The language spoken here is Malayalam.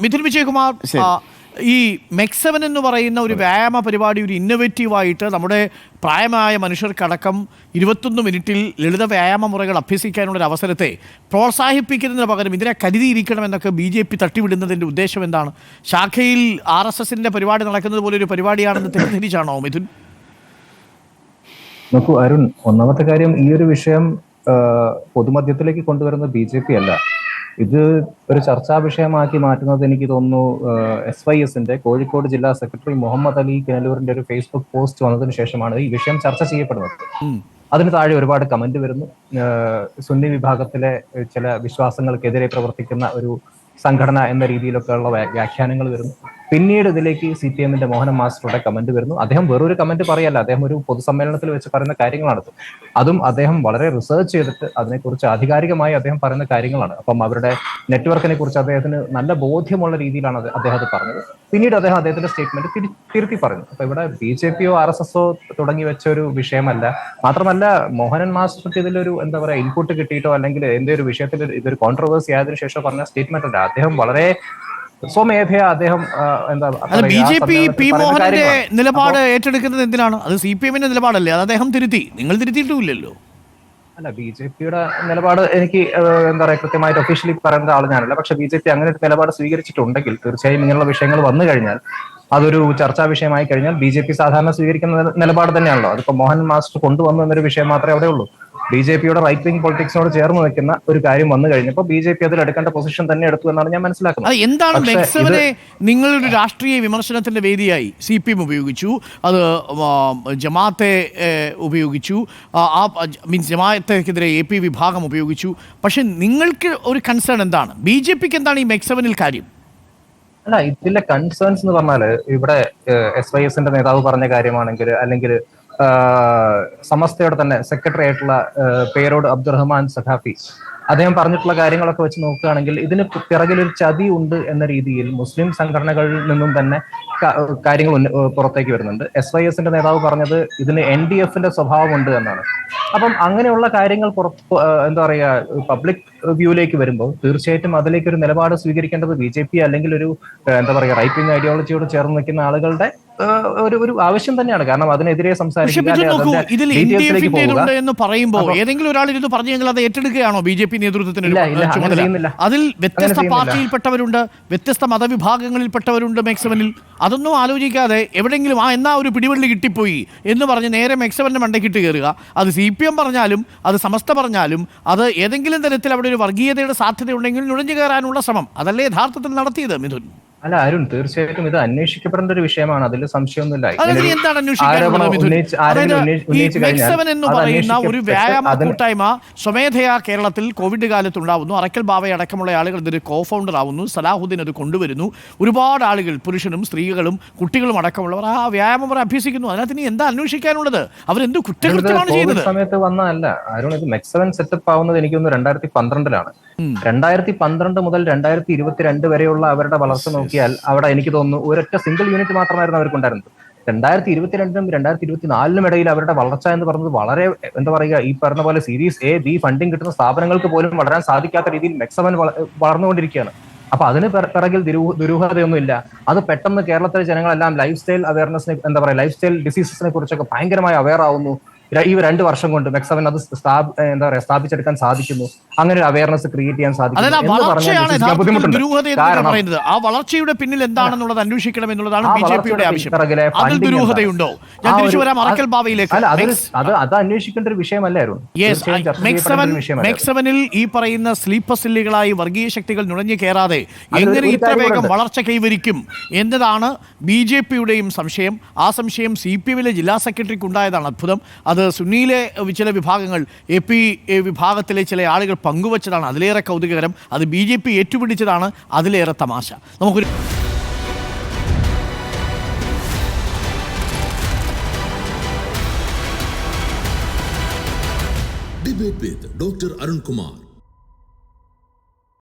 മിഥുൻ വിജയകുമാർ ഈ മെക്സവൻ എന്ന് പറയുന്ന ഒരു വ്യായാമ പരിപാടി ഒരു ഇന്നൊവേറ്റീവായിട്ട് നമ്മുടെ പ്രായമായ മനുഷ്യർക്കടക്കം ഇരുപത്തൊന്ന് മിനിറ്റിൽ ലളിത വ്യായാമ മുറകൾ അഭ്യസിക്കാനുള്ള ഒരു അവസരത്തെ പ്രോത്സാഹിപ്പിക്കുന്നതിന് പകരം ഇതിനെ കരുതിയിരിക്കണമെന്നൊക്കെ ബി ജെ പി തട്ടിവിടുന്നതിന്റെ ഉദ്ദേശം എന്താണ്? ശാഖയിൽ ആർ എസ് എസിന്റെ പരിപാടി നടക്കുന്നത് പോലെ ഒരു പരിപാടിയാണെന്ന് തെറ്റിദ്ധരിച്ചാണോ മിഥുൻ? നോക്കൂ അരുൺ ഒന്നാമത്തെ കാര്യം ഈ ഒരു വിഷയം പൊതുമധ്യത്തിലേക്ക് കൊണ്ടുവരുന്ന ബി ജെ പി അല്ല. ഇത് ഒരു ചർച്ചാ വിഷയമാക്കി മാറ്റുന്നത് എനിക്ക് തോന്നുന്നു എസ് വൈ എസിന്റെ കോഴിക്കോട് ജില്ലാ സെക്രട്ടറി മുഹമ്മദ് അലി കിനലൂറിന്റെ ഒരു ഫേസ്ബുക്ക് പോസ്റ്റ് വന്നതിന് ശേഷമാണ് ഈ വിഷയം ചർച്ച ചെയ്യപ്പെടുന്നത്. അതിന് താഴെ ഒരുപാട് കമന്റ് വരുന്നു. സുന്നി വിഭാഗത്തിലെ ചില വിശ്വാസങ്ങൾക്കെതിരെ പ്രവർത്തിക്കുന്ന ഒരു സംഘടന എന്ന രീതിയിലൊക്കെയുള്ള വ്യാ- വ്യാഖ്യാനങ്ങൾ വരുന്നു. പിന്നീട് ഇതിലേക്ക് സി പി എമ്മിന്റെ മോഹനം മാസ്റ്ററുടെ കമന്റ് വരുന്നു. അദ്ദേഹം വേറൊരു കമന്റ് പറയല്ല. അദ്ദേഹം ഒരു പൊതുസമ്മേളനത്തിൽ വെച്ച് പറയുന്ന കാര്യങ്ങളാണ് അതും അദ്ദേഹം വളരെ റിസർച്ച് ചെയ്തിട്ട് അതിനെക്കുറിച്ച് ആധികാരികമായി അദ്ദേഹം പറയുന്ന കാര്യങ്ങളാണ്. അപ്പം അവരുടെ നെറ്റ്വർക്കിനെ കുറിച്ച് അദ്ദേഹത്തിന് നല്ല ബോധ്യമുള്ള രീതിയിലാണ് അദ്ദേഹം അത് പറഞ്ഞത്. പിന്നീട് അദ്ദേഹം അദ്ദേഹത്തിന്റെ സ്റ്റേറ്റ്മെന്റ് തിരുത്തി പറഞ്ഞു അപ്പൊ ഇവിടെ ബി ജെ പിയോ ആർ എസ് എസോ തുടങ്ങി വെച്ച ഒരു വിഷയമല്ല. മാത്രമല്ല മോഹനൻ മാസ്റ്റർക്ക് ഇതിലൊരു എന്താ പറയാ ഇൻപുട്ട് കിട്ടിയിട്ടോ അല്ലെങ്കിൽ എന്തേ ഒരു വിഷയത്തിൽ ഇതൊരു കോൺട്രവേഴ്സി ആയതിനു ശേഷം പറഞ്ഞ സ്റ്റേറ്റ്മെന്റ് അല്ല. അദ്ദേഹം വളരെ സ്വമേധയാ അദ്ദേഹം എന്താ ബി ജെ പി പി മോഹനന്റെ. നിലപാട് ഏറ്റെടുക്കുന്നത് എന്തിനാണ്? അത് സി പി എമ്മിന്റെ നിലപാടല്ലേ? അത് അദ്ദേഹം തിരുത്തി. നിങ്ങൾ തിരുത്തിയിട്ടുമില്ലല്ലോ. അല്ല ബി ജെ പിയുടെ നിലപാട് എനിക്ക് എന്താ പറയുക കൃത്യമായിട്ട് ഒഫീഷ്യലി പറയുന്ന ആൾ ഞാനല്ല. പക്ഷെ ബി ജെ പി അങ്ങനെ ഒരു നിലപാട് സ്വീകരിച്ചിട്ടുണ്ടെങ്കിൽ തീർച്ചയായും ഇങ്ങനെയുള്ള വിഷയങ്ങൾ വന്നു കഴിഞ്ഞാൽ അതൊരു ചർച്ചാ വിഷയമായി കഴിഞ്ഞാൽ ബി ജെ പി സാധാരണ സ്വീകരിക്കുന്ന നിലപാട് തന്നെയാണല്ലോ. അതിപ്പോ മോഹൻ മാസ്റ്റർ കൊണ്ടുവന്നു എന്നൊരു വിഷയം മാത്രമേ അവിടെ ഉള്ളൂ. ബി ജെ പിയുടെ റൈറ്റ് വിംഗ് പൊളിറ്റിക്സിനോട് ചേർന്ന് നിൽക്കുന്ന ഒരു കാര്യം വന്നു കഴിഞ്ഞപ്പോൾ ബി ജെ പി അതിൽ എടുക്കേണ്ട പൊസിഷൻ തന്നെ എടുത്തു എന്നാണ് ഞാൻ മനസ്സിലാക്കുന്നത്. എന്താണ് നിങ്ങളുടെ രാഷ്ട്രീയ വിമർശനത്തിന്റെ വേദിയായി സി പി എം ഉപയോഗിച്ചു. അത് ജമാത്തെ ജമാഅത്തെ ഉപയോഗിച്ചു. ആ, ആ മീൻസ് ജമാഅത്തേക്കെതിരെ എ പി വിഭാഗം ഉപയോഗിച്ചു. പക്ഷെ നിങ്ങൾക്ക് ഒരു കൺസേൺ എന്താണ്? ബി ജെ പിക്ക് എന്താണ് ഈ മെക്സവനിൽ കാര്യം? അല്ല ഇതിലെ കൺസേൺസ് എന്ന് പറഞ്ഞാൽ ഇവിടെ എസ് വൈ എസിന്റെ നേതാവ് പറഞ്ഞ കാര്യമാണെങ്കിൽ അല്ലെങ്കിൽ സമസ്തയുടെ തന്നെ സെക്രട്ടറി ആയിട്ടുള്ള പേരോട് അബ്ദുറഹ്മാൻ സഖാഫി. അദ്ദേഹം പറഞ്ഞിട്ടുള്ള കാര്യങ്ങളൊക്കെ വെച്ച് നോക്കുകയാണെങ്കിൽ ഇതിന് പിറകിൽ ഒരു ചതി ഉണ്ട് എന്ന രീതിയിൽ മുസ്ലിം സംഘടനകളിൽ നിന്നും തന്നെ കാര്യങ്ങൾ പുറത്തേക്ക് വരുന്നുണ്ട്. എസ് വൈ എസിന്റെ നേതാവ് പറഞ്ഞത് ഇതിന് എൻ ഡി എഫിന്റെ സ്വഭാവമുണ്ട് എന്നാണ്. അപ്പം അങ്ങനെയുള്ള കാര്യങ്ങൾ പുറത്ത് എന്താ പറയാ പബ്ലിക് വ്യൂയിലേക്ക് വരുമ്പോൾ തീർച്ചയായിട്ടും അതിലേക്ക് ഒരു നിലപാട് സ്വീകരിക്കേണ്ടത് ബി ജെ പി അല്ലെങ്കിൽ ഒരു എന്താ പറയുക റൈറ്റിംഗ് ഐഡിയോളജിയോട് ചേർന്ന് നിൽക്കുന്ന ആളുകളുടെ ഒരു ഒരു ആവശ്യം തന്നെയാണ്. കാരണം അതിനെതിരെ സംസാരിക്കുന്നത് എന്ന് പറയുമ്പോൾ ഏതെങ്കിലും ഒരാൾ ഇരുന്ന് പറഞ്ഞെങ്കിൽ അത് ഏറ്റെടുക്കുകയാണോ ബി ജെ പി നേതൃത്വത്തിന്. അതിൽ വ്യത്യസ്ത പാർട്ടിയിൽപ്പെട്ടവരുണ്ട് വ്യത്യസ്ത മതവിഭാഗങ്ങളിൽപ്പെട്ടവരുണ്ട് മെക്സവനിൽ അതൊന്നും ആലോചിക്കാതെ എവിടെങ്കിലും ആ എന്നാ ഒരു പിടിവള്ളി കിട്ടിപ്പോയി എന്ന് പറഞ്ഞ് നേരെ മെക്സവന്റെ മണ്ടക്കിട്ട് കയറുക. അത് സി പി എം പറഞ്ഞാലും അത് സമസ്ത പറഞ്ഞാലും അത് ഏതെങ്കിലും തരത്തിൽ അവിടെ ഒരു വർഗീയതയുടെ സാധ്യതയുണ്ടെങ്കിൽ നുഴഞ്ഞു കയറാനുള്ള ശ്രമം. അതല്ലേ യഥാർത്ഥത്തിൽ നടത്തിയത് മിഥുൻ? അല്ല അരുൺ തീർച്ചയായിട്ടും ഇത് അന്വേഷിക്കപ്പെടേണ്ട ഒരു വിഷയമാണ്. അതിൽ സംശയമൊന്നുമില്ല. എന്ന് പറയുന്ന ഒരു വ്യായാമ കൂട്ടായ്മ സ്വമേധയാ കേരളത്തിൽ കോവിഡ് കാലത്ത് ഉണ്ടാവുന്നു അറക്കൽ ബാവ അടക്കമുള്ള ആളുകൾ ഇതൊരു കോ ഫൗണ്ടർ ആവുന്നു. സലാഹുദ്ദീൻ അത് കൊണ്ടുവരുന്നു. ഒരുപാട് ആളുകൾ പുരുഷനും സ്ത്രീകളും കുട്ടികളും അടക്കമുള്ളവർ ആ വ്യായാമം അവർ അഭ്യസിക്കുന്നു. അതിനകത്ത് ഇനി എന്താ അന്വേഷിക്കാനുള്ളത്? അവരെന്ത് കുറ്റകൃത്യമാണ് ചെയ്യുന്നത്? സമയത്ത് വന്നതല്ല. അരുൺ ഇത് മെക്സവൻ സെറ്റപ്പ് ആവുന്നത് എനിക്ക് തോന്നുന്നു രണ്ടായിരത്തി പന്ത്രണ്ടിലാണ്. രണ്ടായിരത്തി പന്ത്രണ്ട് മുതൽ രണ്ടായിരത്തി ഇരുപത്തിരണ്ട് വരെയുള്ള അവരുടെ വളർച്ച നോക്കിയാൽ അവിടെ എനിക്ക് തോന്നുന്നു ഒരൊറ്റ സിംഗിൾ യൂണിറ്റ് മാത്രമായിരുന്നു അവർക്കുണ്ടായിരുന്നത് രണ്ടായിരത്തി ഇരുപത്തിരണ്ടിനും രണ്ടായിരത്തി ഇരുപത്തിനാലിനും ഇടയിൽ അവരുടെ വളർച്ച എന്ന് പറഞ്ഞത് വളരെ എന്താ പറയുക ഈ പറഞ്ഞ പോലെ സീരീസ് എ ബി ഫണ്ടിങ് കിട്ടുന്ന സ്ഥാപനങ്ങൾക്ക് പോലും വളരാൻ സാധിക്കാത്ത രീതിയിൽ മെക്സവൻ വളർന്നുകൊണ്ടിരിക്കുകയാണ്. അപ്പൊ അതിന് പിറ- പിറകിൽ ദുരൂഹതയൊന്നുമില്ല. അത് പെട്ടെന്ന് കേരളത്തിലെ ജനങ്ങളെല്ലാം ലൈഫ് സ്റ്റൈൽ അവയർനെസ് എന്താ പറയുക ലൈഫ് സ്റ്റൈൽ ഡിസീസസിനെ കുറിച്ചൊക്കെ ഭയങ്കരമായി അവയർ ആവുന്നു. ഈ രണ്ട് വർഷം കൊണ്ട് മെക്സവൻ അത് എന്താ പറയാ സ്ഥാപിച്ചെടുക്കാൻ സാധിക്കുന്നു. അങ്ങനെ ഒരു അവയർനെസ് ക്രിയേറ്റ് ചെയ്യാൻ സാധിക്കുന്നു ആ വളർച്ചയുടെ പിന്നിൽ എന്താണെന്നുള്ളത് അന്വേഷിക്കണം എന്നുള്ളതാണ് ആ ബി ജെ പിയുടെ ആവശ്യം. അതിൽ ദുരൂഹതയുണ്ടോ? ഞാൻ തിരിച്ചു വരാം അറക്കൽ ബാവയിലേക്ക് അത് അത് അന്വേഷിക്കേണ്ട ഒരു വിഷയമല്ലായിരുന്നു മെക്സവനിൽ ഈ പറയുന്ന സ്ലീപ്പർ സെല്ലുകളായി വർഗീയ ശക്തികൾ നുഴഞ്ഞു കയറാതെ എങ്ങനെ ഇത്ര വേഗം വളർച്ച കൈവരിക്കും എന്നതാണ് ബി ജെ പിയുടെയും സംശയം. ആ സംശയം സി പി എമ്മിലെ ജില്ലാ സെക്രട്ടറിക്ക് ഉണ്ടായതാണ് അത്ഭുതം. അത് സുന്നിയിലെ ഏഹ്, ചില വിഭാഗങ്ങൾ എ പി വിഭാഗത്തിലെ ചില ആളുകൾ പങ്കുവച്ചതാണ്. അതിലേറെ കൗതുകകരം അത് ബി ജെ പി ഏറ്റുപിടിച്ചതാണ്. അതിലേറെ തമാശ. നമുക്കൊരു ഡോക്ടർ അരുൺകുമാർ.